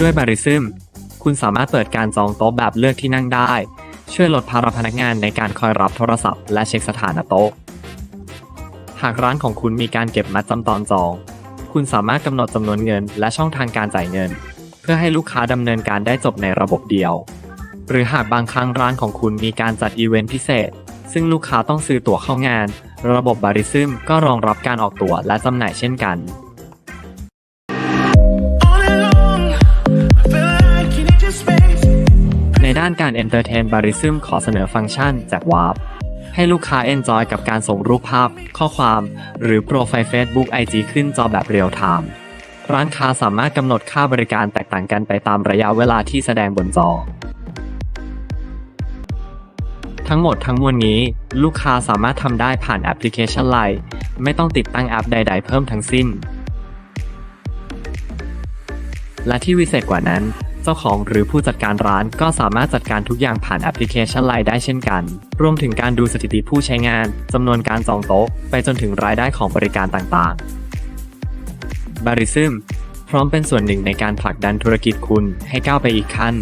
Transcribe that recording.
ด้วยบาริซึม คุณสามารถเปิดการจองโต๊ะแบบเลือกที่นั่งได้ ช่วยลดภาระพนักงานในการคอยรับโทรศัพท์และเช็คสถานะโต๊ะ หากร้านของคุณมีการเก็บมัดจำตอนจอง คุณสามารถกำหนดจำนวนเงินและช่องทางการจ่ายเงิน เพื่อให้ลูกค้าดำเนินการได้จบในระบบเดียว หรือหากบางครั้งร้านของคุณมีการจัดอีเวนต์พิเศษ ซึ่งลูกค้าต้องซื้อตั๋วเข้างาน ระบบบาริซึมก็รองรับการออกตั๋วและจำหน่ายเช่นกัน ด้านการ Entertain บาริซึมขอเสนอฟังก์ชันจาก Warp ให้ลูกค้า Enjoy กับการส่งรูปภาพ ข้อความ หรือโปรไฟล์ Facebook IG ขึ้นจอแบบเรียลไทม์ร้านค้าสามารถกำหนดค่าบริการแตกต่างกันไปตามระยะเวลาที่แสดงบนจอ ทั้งหมดทั้งมวลนี้ ลูกค้าสามารถทำได้ผ่านแอปพลิเคชัน Line ไม่ต้องติดตั้งแอปใด ๆ เพิ่มทั้งสิ้น และที่วิเศษกว่านั้น เจ้าของหรือผู้จัดการร้านก็สามารถจัดการทุกอย่างผ่านแอปพลิเคชันไลน์ได้เช่นกัน รวมถึงการดูสถิติผู้ใช้งานจำนวนการจองโต๊ะ ไปจนถึงรายได้ของบริการต่างๆ บาริซึมพร้อมเป็นส่วนหนึ่งในการผลักดันธุรกิจคุณให้ก้าวไปอีกขั้น